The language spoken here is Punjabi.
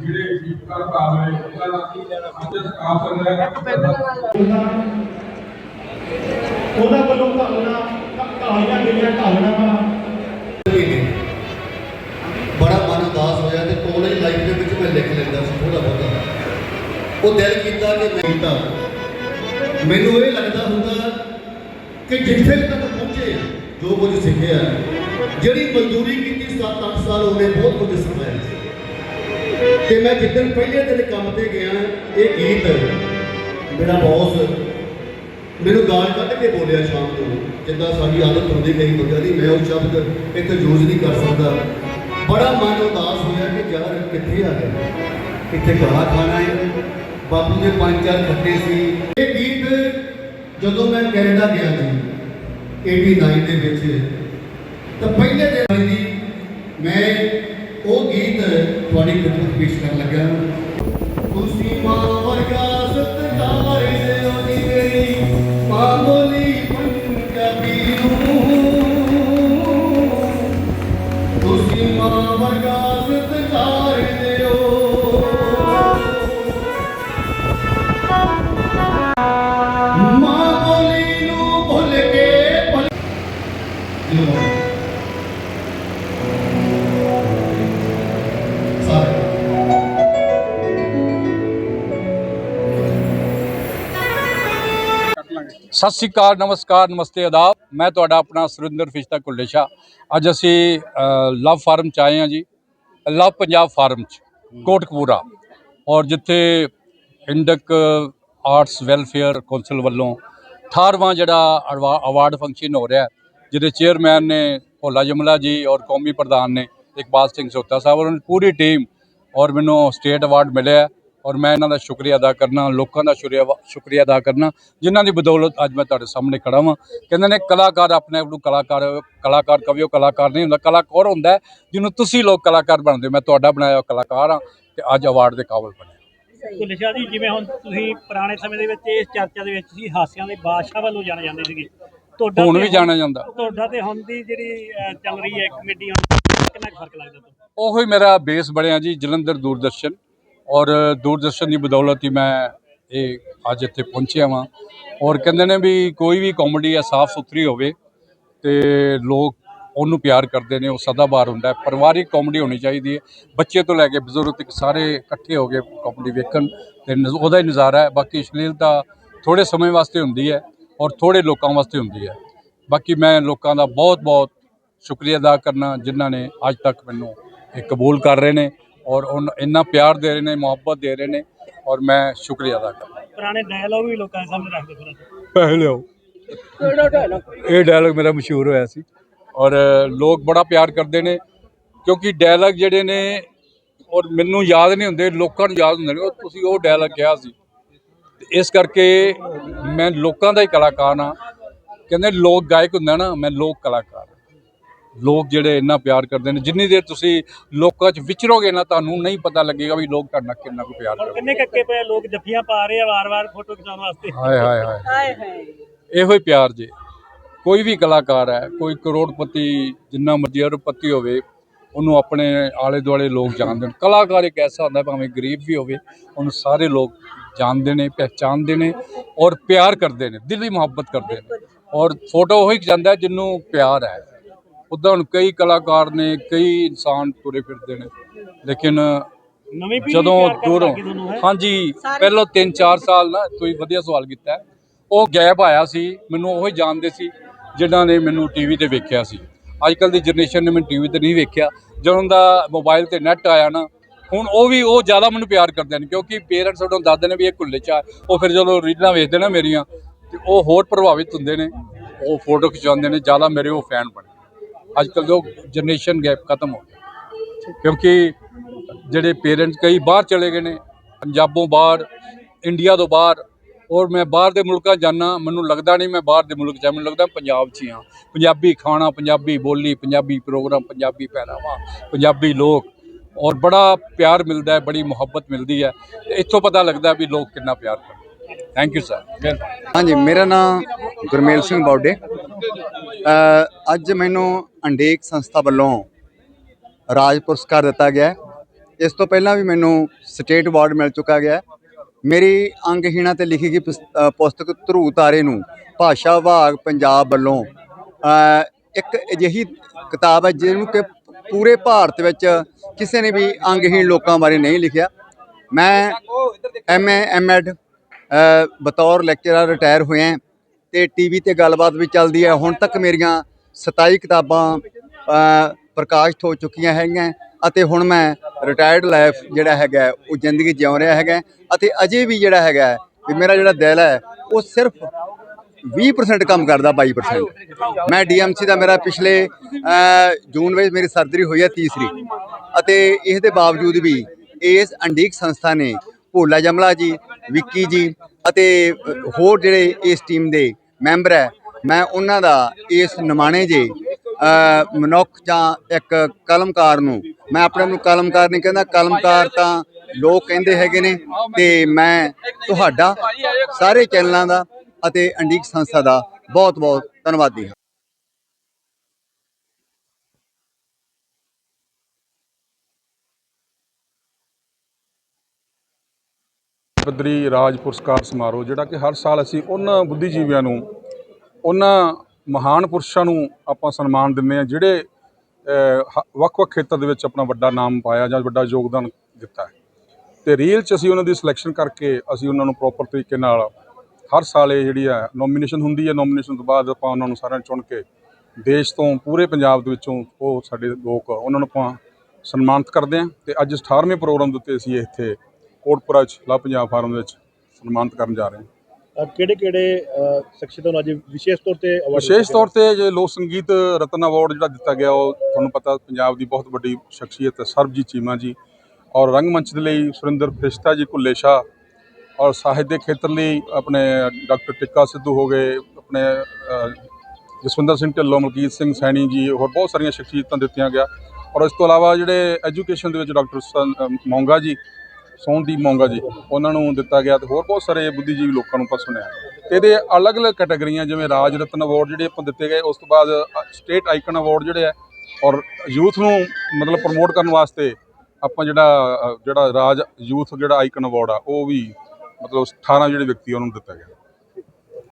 ਜਿਹੜੇ ਜੀਵਕਾਰ ਭਾਵ ਨੇ ਉਹਨਾਂ ਦਾ ਅੱਜ ਸਕਾਫ ਰਿਹਾ ਉਹਨਾਂ ਵੱਲੋਂ ਕਹਾਉਣਾ ਕਹਾਣੀਆਂ ਗਈਆਂ ਕਹਾਣੀਆਂ ਬੜਾ ਮਨ ਉਦਾਸ ਹੋਇਆ ਤੇ ਕਾਲਜ ਲਾਈਫ ਦੇ ਵਿੱਚ ਮੈਂ ਲਿਖ ਲੈਂਦਾ ਸੀ ਥੋੜਾ ਬਹੁਤਾ। ਉਹ ਦਿਲ ਕੀਤਾ ਕਿ ਮੈਂ ਕੀਤਾ। ਮੈਨੂੰ ਇਹ ਲੱਗਦਾ ਹੁੰਦਾ ਕਿ ਜਿੱਥੇ ਤੱਕ ਪਹੁੰਚੇ ਜੋ ਕੁਝ ਸਿੱਖਿਆ। ਜਿਹੜੀ ਮਜ਼ਦੂਰੀ ਕੀਤੀ 7-8 ਸਾਲ ਹੋ ਗਏ ਬਹੁਤ ਕੁਝ ਸਿੱਖਿਆ ਤੇ ਮੈਂ ਜਿੱਦਣ ਪਹਿਲੇ ਦਿਨ ਕੰਮ ਤੇ ਗਿਆ, ਇਹ ਗੀਤ ਮੇਰਾ ਬੌਸ ਮੈਨੂੰ ਗਾਲ ਕੱਢ ਕੇ ਬੋਲਿਆ ਸ਼ਾਮ ਨੂੰ, ਜਿੱਦਾਂ ਸਾਡੀ ਆਦਤ ਹੁੰਦੀ ਕਈ ਬੰਦਿਆਂ ਦੀ, ਮੈਂ ਉਹ ਸ਼ਬਦ ਇੱਕ ਯੂਜ਼ ਨਹੀਂ ਕਰ ਸਕਦਾ। ਬੜਾ ਮਨ ਉਦਾਸ ਹੋਇਆ ਕਿ ਯਾਰ ਕਿੱਥੇ ਆ ਗਿਆ? ਇੱਥੇ ਗਾਣਾ ਖਾਣਾ ਹੈ, ਬਾਪੂ ਦੇ ਪੰਜ ਚਾਰ ਖੱਟੇ ਸੀ। ਇਹ ਗੀਤ ਜਦੋਂ ਮੈਂ ਕੈਨੇਡਾ ਗਿਆ ਸੀ 89 ਦੇ ਵਿੱਚ, ਤਾਂ ਪਹਿਲੇ ਦਿਨ ਦੀ ਮੈਂ ਤੁਹਾਡੀ ਖਿਦਮਤ ਪੇਸ਼ ਕਰਨ ਲੱਗਾ ਤੁਸੀਂ ਮਾਂ ਵਰਗਾ ਸਤਿਕਾਰ ਦਿਓ ਨੀ ਮੇਰੀ ਮਾਂ ਪੰਜਾਬੀ ਨੂੰ। ਤੁਸੀਂ ਮਾਂ ਵਰਗਾ ਸਤਿ ਸ੍ਰੀ ਅਕਾਲ, ਨਮਸਕਾਰ, ਨਮਸਤੇ, ਆਦਾਬ। ਮੈਂ ਤੁਹਾਡਾ ਆਪਣਾ ਸੁਰਿੰਦਰ ਫਿਸ਼ਤਾ ਕੁਲੇਸ਼ਾ ਅੱਜ ਅਸੀਂ ਲਵ ਫਾਰਮ ਚ ਆਏ ਹਾਂ ਜੀ। ਲਵ ਪੰਜਾਬ ਫਾਰਮ ਚ, ਕੋਟਕਪੂਰਾ। ਔਰ ਜਿੱਥੇ ਇੰਡਕ ਆਰਟਸ ਵੈਲਫੇਅਰ ਕੌਂਸਲ ਵੱਲੋਂ 18ਵਾਂ ਜਿਹੜਾ ਅਵਾ- ਅਵਾਰਡ ਫੰਕਸ਼ਨ ਹੋ ਰਿਹਾ ਜਿਹਦੇ ਚੇਅਰਮੈਨ ਨੇ ਭੋਲਾ ਜਮਲਾ ਜੀ ਔਰ ਕੌਮੀ ਪ੍ਰਧਾਨ ਨੇ ਇਕਬਾਲ ਸਿੰਘ ਸੋਤਾ ਸਾਹਿਬ। ਉਹਨਾਂ ਦੀ ਪੂਰੀ ਟੀਮ ਔਰ ਮੈਨੂੰ ਸਟੇਟ ਅਵਾਰਡ ਮਿਲਿਆ ਔਰ ਮੈਂ ਇਹਨਾਂ ਦਾ ਸ਼ੁਕਰੀਆ ਅਦਾ ਕਰਨਾ ਲੋਕਾਂ ਦਾ ਸ਼ੁਕਰੀਆ ਸ਼ੁਕਰੀਆ ਅਦਾ ਕਰਨਾ ਜਿਨ੍ਹਾਂ ਦੀ ਬਦੌਲਤ ਅੱਜ ਮੈਂ ਤੁਹਾਡੇ ਸਾਹਮਣੇ ਖੜਾ ਹਾਂ ਕਹਿੰਦੇ ਨੇ ਕਲਾਕਾਰ ਆਪਣੇ ਆਪ ਨੂੰ ਕਲਾਕਾਰ ਕਲਾਕਾਰ ਕਵਿਓ ਕਲਾਕਾਰ ਨਹੀਂ ਹੁੰਦਾ ਕਲਾਕਾਰ ਹੁੰਦਾ ਜਿਹਨੂੰ ਤੁਸੀਂ ਲੋਕ ਕਲਾਕਾਰ ਬਣਦੇ। ਮੈਂ ਤੁਹਾਡਾ ਬਣਾਇਆ ਕਲਾਕਾਰ ਹਾਂ ਤੇ ਅੱਜ ਅਵਾਰਡ ਦੇ ਕਾਬਲ ਬਣਿਆ। ਭੁੱਲੇ ਸ਼ਾਹ ਜੀ ਜਿਵੇਂ ਹੁਣ ਤੁਸੀਂ ਪੁਰਾਣੇ ਸਮੇਂ ਦੇ ਵਿੱਚ ਇਸ ਚਰਚਾ ਦੇ ਵਿੱਚ ਸੀ ਹਾਸਿਆਂ ਦੇ ਬਾਦਸ਼ਾਹ ਵੱਲੋਂ ਜਾਣੇ ਜਾਂਦੇ ਸੀਗੇ। ਤੁਹਾਡਾ ਹੁਣ ਵੀ ਜਾਣਿਆ ਜਾਂਦਾ। ਤੁਹਾਡਾ ਤੇ ਹੁਣ ਦੀ ਜਿਹੜੀ ਚੱਲ ਰਹੀ ਹੈ ਕਮੇਟੀ ਹੁਣ ਕਿੰਨਾ ਫ਼ਰਕ ਲੱਗਦਾ ਤੁਹਾਨੂੰ? ਉਹੀ ਮੇਰਾ ਬੇਸ ਬਣਿਆ ਜੀ ਜਲੰਧਰ ਦੂਰਦਰਸ਼ਨ। ਔਰ ਦੂਰਦਰਸ਼ਨ ਦੀ ਬਦੌਲਤ ਹੀ ਮੈਂ ਇਹ ਅੱਜ ਇੱਥੇ ਪਹੁੰਚਿਆ ਵਾਂ। ਔਰ ਕਹਿੰਦੇ ਨੇ ਵੀ ਕੋਈ ਵੀ ਕਾਮੇਡੀ ਆ ਸਾਫ਼ ਸੁਥਰੀ ਹੋਵੇ ਤੇ ਲੋਕ ਉਹਨੂੰ ਪਿਆਰ ਕਰਦੇ ਨੇ, ਉਹ ਸਦਾਬਾਰ ਹੁੰਦਾ ਹੈ। ਪਰਿਵਾਰਿਕ ਕਾਮੇਡੀ ਹੋਣੀ ਚਾਹੀਦੀ ਹੈ। ਬੱਚੇ ਤੋਂ ਲੈ ਕੇ ਬਜ਼ੁਰਗ ਤੱਕ ਸਾਰੇ ਇਕੱਠੇ ਹੋ ਕੇ ਕਾਮੇਡੀ ਵੇਖਣ ਤੇ ਨਜ਼- ਉਹਦਾ ਹੀ ਨਜ਼ਾਰਾ ਹੈ। ਬਾਕੀ ਅਸ਼ਲੀਲਤਾ ਥੋੜੇ ਸਮੇਂ ਵਾਸਤੇ ਹੁੰਦੀ ਹੈ ਔਰ ਥੋੜੇ ਲੋਕਾਂ ਵਾਸਤੇ ਹੁੰਦੀ ਹੈ। ਬਾਕੀ ਮੈਂ ਲੋਕਾਂ ਦਾ ਬਹੁਤ ਬਹੁਤ ਸ਼ੁਕਰੀਆ ਅਦਾ ਕਰਨਾ ਜਿਨ੍ਹਾਂ ਨੇ ਅੱਜ ਤੱਕ ਮੈਨੂੰ ਇਹ ਕਬੂਲ ਕਰ ਰਹੇ ਨੇ। ਔਰ ਉਨ ਇੰਨਾ ਪਿਆਰ ਦੇ ਰਹੇ ਨੇ ਮੁਹੱਬਤ ਦੇ ਰਹੇ ਨੇ ਔਰ ਮੈਂ ਸ਼ੁਕਰੀਆ ਅਦਾ ਕਰਦਾ। ਪੁਰਾਣੇ ਡਾਇਲੌਗ ਵੀ ਲੋਕਾਂ ਦੇ ਸਾਹਮਣੇ ਰੱਖਦੇ ਫਿਰ ਪਹਿਲੇ ਇਹ ਡਾਇਲੌਗ ਮੇਰਾ ਮਸ਼ਹੂਰ ਹੋਇਆ ਸੀ। ਔਰ ਲੋਕ ਬੜਾ ਪਿਆਰ ਕਰਦੇ ਨੇ ਕਿਉਂਕਿ ਡਾਇਲੌਗ ਜਿਹੜੇ ਨੇ ਔਰ ਮੈਨੂੰ ਯਾਦ ਨਹੀਂ ਹੁੰਦੇ ਲੋਕਾਂ ਨੂੰ ਯਾਦ ਹੁੰਦੇ ਨੇ ਉਹ ਤੁਸੀਂ ਉਹ ਡਾਇਲੌਗ ਕਿਹਾ ਸੀ। ਇਸ ਕਰਕੇ ਮੈਂ ਲੋਕਾਂ ਦਾ ਹੀ ਕਲਾਕਾਰ ਹਾਂ। ਕਹਿੰਦੇ ਲੋਕ ਗਾਇਕ ਹੁੰਦਾ ਨਾ ਮੈਂ ਲੋਕ ਕਲਾਕਾਰ। ਲੋਕ ਜਿਹੜੇ ਇੰਨਾ ਪਿਆਰ ਕਰਦੇ ਨੇ ਜਿੰਨੀ ਦੇਰ ਤੁਸੀਂ ਲੋਕਾਂ 'ਚ ਵਿਚਰੋਗੇ ਨਾ ਤੁਹਾਨੂੰ ਨਹੀਂ ਪਤਾ ਲੱਗੇਗਾ ਵੀ ਲੋਕ ਤੁਹਾਡੇ ਨਾਲ ਕਿੰਨਾ ਕੁ ਪਿਆਰ ਕਰਦੇ ਕਿੰਨੇ ਕੱਕੇ ਪਏ ਲੋਕ ਜੱਫੀਆਂ ਪਾ ਰਹੇ ਆ ਵਾਰ-ਵਾਰ ਫੋਟੋ ਖਿਚਾਉਣ ਵਾਸਤੇ। ਹਾਏ ਹਾਏ ਹਾਏ। ਇਹੋ ਹੀ ਪਿਆਰ ਜੇ। ਕੋਈ ਵੀ ਕਲਾਕਾਰ ਹੈ ਕੋਈ ਕਰੋੜਪਤੀ ਜਿੰਨਾ ਮਰਜ਼ੀ ਅਰਬਪਤੀ ਹੋਵੇ ਉਹਨੂੰ ਆਪਣੇ ਆਲੇ ਦੁਆਲੇ ਲੋਕ ਜਾਣਦੇ ਨੇ। ਕਲਾਕਾਰ ਇੱਕ ਐਸਾ ਹੁੰਦਾ ਭਾਵੇਂ ਗਰੀਬ ਵੀ ਹੋਵੇ ਉਹਨੂੰ ਸਾਰੇ ਲੋਕ ਜਾਣਦੇ ਨੇ ਪਹਿਚਾਣਦੇ ਨੇ ਔਰ ਪਿਆਰ ਕਰਦੇ ਨੇ ਦਿਲੀ ਮੁਹੱਬਤ ਕਰਦੇ ਨੇ। ਔਰ ਫੋਟੋ ਉਹੀ ਜਾਂਦਾ ਜਿਹਨੂੰ ਪਿਆਰ ਹੈ। ਉੱਦਾਂ ਹੁਣ ਕਈ ਕਲਾਕਾਰ ਨੇ ਕਈ ਇਨਸਾਨ ਤੁਰੇ ਫਿਰਦੇ ਨੇ ਲੇਕਿਨ ਨਵੀਂ ਪੀੜ੍ਹੀ ਜਦੋਂ ਪਿਆਰ ਕਰਨ ਦੂਰੋਂ ਲੱਗੀ ਤੁਹਾਨੂੰ ਹੈ? ਹਾਂਜੀ ਪਹਿਲਾਂ 3-4 ਸਾਲ ਨਾ ਤੁਸੀਂ ਵਧੀਆ ਸਵਾਲ ਕੀਤਾ ਹੈ। ਉਹ ਗੈਪ ਆਇਆ ਸੀ ਮੈਨੂੰ ਉਹ ਹੀ ਜਾਣਦੇ ਸੀ ਜਿਨ੍ਹਾਂ ਨੇ ਮੈਨੂੰ ਟੀਵੀ ਤੇ ਵੇਖਿਆ ਸੀ। ਅੱਜ ਕੱਲ ਦੀ ਜਨਰੇਸ਼ਨ ਨੇ ਮੈਨੂੰ ਟੀਵੀ ਤੇ ਨਹੀਂ ਵੇਖਿਆ। ਜਦੋਂ ਦਾ ਮੋਬਾਈਲ ਤੇ ਨੈਟ ਆਇਆ ਨਾ ਹੁਣ ਉਹ ਵੀ ਉਹ ਜ਼ਿਆਦਾ ਮੈਨੂੰ ਪਿਆਰ ਕਰਦੇ ਨੇ ਕਿਉਂਕਿ ਪੇਰੈਂਟਸ ਉਹਨਾਂ ਨੂੰ ਦੱਸਦੇ ਨੇ ਵੀ ਇਹ ਕੁੱਲੇ ਚਾ ਉਹ ਫਿਰ ਜਦੋਂ ਰੀਲਾਂ ਵੇਖਦੇ ਨਾ ਮੇਰੀਆਂ ਤੇ ਉਹ ਹੋਰ ਪ੍ਰਭਾਵਿਤ ਹੁੰਦੇ ਨੇ ਉਹ ਫੋਟੋ ਖਿਚਾਉਂਦੇ ਨੇ ਜ਼ਿਆਦਾ ਮੇਰੇ ਉਹ ਫੈਨ ਬਣੇ। ਅੱਜ ਕੱਲ ਜੋ ਜਨਰੇਸ਼ਨ ਗੈਪ ਖਤਮ ਹੋ ਗਿਆ ਕਿਉਂਕਿ ਜਿਹੜੇ ਪੇਰੈਂਟਸ ਕਈ ਬਾਹਰ ਚਲੇ ਗਏ ਨੇ, ਪੰਜਾਬੋਂ ਬਾਹਰ ਇੰਡੀਆ ਤੋਂ ਬਾਹਰ, ਔਰ ਮੈਂ ਬਾਹਰ ਦੇ ਮੁਲਕਾਂ ਜਾਣਾ ਮੈਨੂੰ ਲੱਗਦਾ ਨਹੀਂ ਮੈਂ ਬਾਹਰ ਦੇ ਮੁਲਕ ਜਾ ਮੈਨੂੰ ਲੱਗਦਾ ਪੰਜਾਬ 'ਚ ਹੀ ਹਾਂ। ਪੰਜਾਬੀ ਖਾਣਾ, ਪੰਜਾਬੀ ਬੋਲੀ, ਪੰਜਾਬੀ ਪ੍ਰੋਗਰਾਮ, ਪੰਜਾਬੀ ਪਹਿਰਾਵਾ, ਪੰਜਾਬੀ ਲੋਕ, ਔਰ ਬੜਾ ਪਿਆਰ ਮਿਲਦਾ ਹੈ, ਬੜੀ ਮੁਹੱਬਤ ਮਿਲਦੀ ਹੈ। ਤੇ ਇੱਥੋਂ ਪਤਾ ਲੱਗਦਾ ਵੀ ਲੋਕ ਕਿੰਨਾ ਪਿਆਰ ਕਰਦੇ ਥੈਂਕ ਯੂ ਸਰ ਹਾਂਜੀ, ਮੇਰਾ ਨਾਮ ਗੁਰਮੇਲ ਸਿੰਘ ਬੌਡੇ ਅੱਜ ਮੈਨੂੰ ਅੰਡੇਕ ਸੰਸਥਾ ਵੱਲੋਂ ਰਾਜ ਪੁਰਸਕਾਰ ਦਿੱਤਾ ਗਿਆ ਇਸ ਤੋਂ ਪਹਿਲਾਂ ਵੀ ਮੈਨੂੰ ਸਟੇਟ ਅਵਾਰਡ ਮਿਲ ਚੁੱਕਾ ਗਿਆ ਮੇਰੀ ਅੰਗਹੀਣਾ ਤੇ ਲਿਖੀ ਗਈ ਪੁਸ- ਪੁਸਤਕ ਧਰੂ ਤਾਰੇ ਨੂੰ ਭਾਸ਼ਾ ਵਿਭਾਗ ਪੰਜਾਬ ਵੱਲੋਂ ਇੱਕ ਅਜਿਹੀ ਕਿਤਾਬ ਹੈ ਜਿਹਨੂੰ ਕਿ ਪੂਰੇ ਭਾਰਤ ਵਿੱਚ ਕਿਸੇ ਨੇ ਵੀ ਅੰਗਹੀਣ ਲੋਕਾਂ ਬਾਰੇ ਨਹੀਂ ਲਿਖਿਆ। ਮੈਂ ਐਮਏ ਐਮਐਡ ਬਤੌਰ ਲੈਕਚਰਰ ਰਿਟਾਇਰ ਹੋਇਆ ਹਾਂ ਤੇ ਟੀਵੀ ਤੇ ਗੱਲਬਾਤ ਵੀ ਚੱਲਦੀ ਹੈ। ਹੁਣ ਤੱਕ ਮੇਰੀਆਂ 27 ਕਿਤਾਬਾਂ ਅ, ਪ੍ਰਕਾਸ਼ਿਤ ਹੋ ਚੁੱਕੀਆਂ ਹੈਗੀਆਂ ਅਤੇ ਹੁਣ ਮੈਂ ਰਿਟਾਇਰਡ ਲਾਈਫ ਜਿਹੜਾ ਹੈਗਾ ਉਹ ਜ਼ਿੰਦਗੀ ਜਿਉ ਰਿਹਾ ਹੈਗਾ ਅਤੇ ਅਜੇ ਵੀ ਜਿਹੜਾ ਹੈਗਾ ਵੀ ਮੇਰਾ ਜਿਹੜਾ ਦਿਲ ਹੈ ਉਹ ਸਿਰਫ 20% ਕੰਮ ਕਰਦਾ 22% ਮੈਂ ਡੀਐਮਸੀ ਦਾ ਮੇਰਾ ਪਿਛਲੇ ਜੂਨ ਵਿੱਚ ਮੇਰੀ ਸਰਜਰੀ ਹੋਈ ਹੈ ਤੀਸਰੀ। ਅਤੇ ਇਸ ਦੇ ਬਾਵਜੂਦ ਵੀ ਇਸ ਅੰਡੀਕ ਸੰਸਥਾ ਨੇ ਭੋਲਾ ਜਮਲਾ ਜੀ, ਵਿੱਕੀ ਜੀ ਅਤੇ ਹੋਰ ਜਿਹੜੇ ਇਸ ਟੀਮ ਦੇ ਮੈਂਬਰ ਹੈ, ਮੈਂ ਉਹਨਾਂ ਦਾ ਇਸ ਨਿਮਾਣੇ ਜੇ ਮਨੁੱਖ ਜਾਂ ਇੱਕ ਕਲਮਕਾਰ ਨੂੰ, ਮੈਂ ਆਪਣੇ ਆਪ ਨੂੰ ਕਲਮਕਾਰ ਨਹੀਂ ਕਹਿੰਦਾ, ਕਲਮਕਾਰ ਤਾਂ ਲੋਕ ਕਹਿੰਦੇ ਹੈਗੇ ਨੇ ਤੇ ਮੈਂ ਤੁਹਾਡਾ ਸਾਰੇ ਚੈਨਲਾਂ ਦਾ ਅਤੇ ਅੰਡੀਕ ਸੰਸਥਾ ਦਾ ਬਹੁਤ ਬਹੁਤ ਧੰਨਵਾਦੀ ਹਾਂ। ਪੱਧਰੀ ਰਾਜ ਪੁਰਸਕਾਰ ਸਮਾਰੋਹ, ਜਿਹੜਾ ਕਿ ਹਰ ਸਾਲ ਅਸੀਂ ਉਹਨਾਂ ਬੁੱਧੀਜੀਵੀਆਂ ਨੂੰ, ਉਹਨਾਂ ਮਹਾਨ ਪੁਰਸ਼ਾਂ ਨੂੰ ਆਪਾਂ ਸਨਮਾਨ ਦਿੰਦੇ ਆ ਜਿਹੜੇ ਹ- ਵੱਖ-ਵੱਖ ਖੇਤਰ ਦੇ ਵਿੱਚ ਆਪਣਾ ਵੱਡਾ ਨਾਮ ਪਾਇਆ ਜਾਂ ਵੱਡਾ ਯੋਗਦਾਨ ਦਿੱਤਾ ਹੈ। ਤੇ ਰੀਲ 'ਚ ਅਸੀਂ ਉਹਨਾਂ ਦੀ ਸਿਲੈਕਸ਼ਨ ਕਰਕੇ ਅਸੀਂ ਉਹਨਾਂ ਨੂੰ ਪ੍ਰੋਪਰ ਤਰੀਕੇ ਨਾਲ ਹਰ ਸਾਲ ਇਹ ਜਿਹੜੀ ਹੈ ਨੋਮੀਨੇਸ਼ਨ ਹੁੰਦੀ ਹੈ ਨੋਮੀਨੇਸ਼ਨ ਤੋਂ ਬਾਅਦ ਆਪਾਂ ਉਹਨਾਂ ਨੂੰ ਸਾਰਿਆਂ ਨੂੰ ਚੁਣ ਕੇ ਦੇਸ਼ ਤੋਂ ਪੂਰੇ ਪੰਜਾਬ ਦੇ ਵਿੱਚੋਂ ਉਹ ਸਾਡੇ ਲੋਕ, ਉਹਨਾਂ ਨੂੰ ਆਪਾਂ ਸਨਮਾਨਿਤ ਕਰਦੇ ਹਾਂ। ਤੇ ਅੱਜ 18ਵੇਂ ਪ੍ਰੋਗਰਾਮ ਦੇ ਉੱਤੇ ਅਸੀਂ ਇੱਥੇ ਕੋਟਪੁਰਾ 'ਚ ਲਾ ਪੰਜਾਬ ਫਾਰਮ ਦੇ ਵਿੱਚ ਸਨਮਾਨਿਤ ਕਰਨ ਜਾ ਰਹੇ ਹਾਂ। ਕਿਹੜੇ ਕਿਹੜੇ ਸ਼ਖਸੀਅਤਾਂ ਨੂੰ ਅੱਜ ਵਿਸ਼ੇਸ਼ ਤੌਰ ਤੇ ਵਿਸ਼ੇਸ਼ ਤੌਰ ਤੇ ਜੇ ਲੋਕ ਸੰਗੀਤ ਰਤਨ ਅਵਾਰਡ ਜਿਹੜਾ ਦਿੱਤਾ ਗਿਆ ਉਹ ਤੁਹਾਨੂੰ ਪਤਾ ਪੰਜਾਬ ਦੀ ਬਹੁਤ ਵੱਡੀ ਸ਼ਖਸੀਅਤ ਹੈ ਸਰਬਜੀਤ ਚੀਮਾ ਜੀ। ਔਰ ਰੰਗਮੰਚ ਦੇ ਲਈ ਸੁਰਿੰਦਰ ਫਰਿਸ਼ਤਾ ਜੀ ਭੁੱਲੇ ਸ਼ਾਹ ਔਰ ਸਾਹਿਤ ਦੇ ਖੇਤਰ ਲਈ ਆਪਣੇ ਡਾਕਟਰ ਟਿੱਕਾ ਸਿੱਧੂ ਹੋ ਗਏ ਆਪਣੇ ਜਸਵਿੰਦਰ ਸਿੰਘ ਢਿੱਲੋਂ ਮਲਕੀਤ ਸਿੰਘ ਸੈਣੀ ਜੀ ਹੋਰ ਬਹੁਤ ਸਾਰੀਆਂ ਸ਼ਖਸੀਅਤਾਂ ਦਿੱਤੀਆਂ ਗਿਆ। ਔਰ ਇਸ ਤੋਂ ਇਲਾਵਾ ਜਿਹੜੇ ਐਜੂਕੇਸ਼ਨ ਦੇ ਵਿੱਚ ਡਾਕਟਰ ਮੌਂਗਾ ਜੀ ਸੋਹਣਦੀਪ ਮੌਂਗਾ ਜੀ। ਉਹਨਾਂ ਨੂੰ ਦਿੱਤਾ ਗਿਆ ਤੇ ਹੋਰ ਬਹੁਤ ਸਾਰੇ ਬੁੱਧੀਜੀਵੀ ਲੋਕਾਂ ਨੂੰ ਆਪਾਂ ਸੁਣਿਆ। ਤੇ ਇਹਦੇ ਅਲੱਗ-ਅਲੱਗ ਕੈਟਾਗਰੀਆਂ, ਜਿਵੇਂ ਰਾਜ ਰਤਨ ਅਵਾਰਡ ਜਿਹੜੇ ਆਪਾਂ ਦਿੱਤੇ ਗਏ, ਉਸ ਤੋਂ ਬਾਅਦ ਸਟੇਟ ਆਈਕਨ ਅਵਾਰਡ ਜਿਹੜੇ ਆ, ਔਰ ਯੂਥ ਨੂੰ ਮਤਲਬ ਪ੍ਰਮੋਟ ਕਰਨ ਵਾਸਤੇ ਆਪਾਂ ਜਿਹੜਾ ਜਿਹੜਾ ਰਾਜ ਯੂਥ ਜਿਹੜਾ ਆਈਕਨ ਅਵਾਰਡ ਆ, ਉਹ ਵੀ ਮਤਲਬ 18 ਜਿਹੜੇ ਵਿਅਕਤੀ ਆ, ਉਹਨਾਂ ਨੂੰ ਦਿੱਤਾ ਗਿਆ।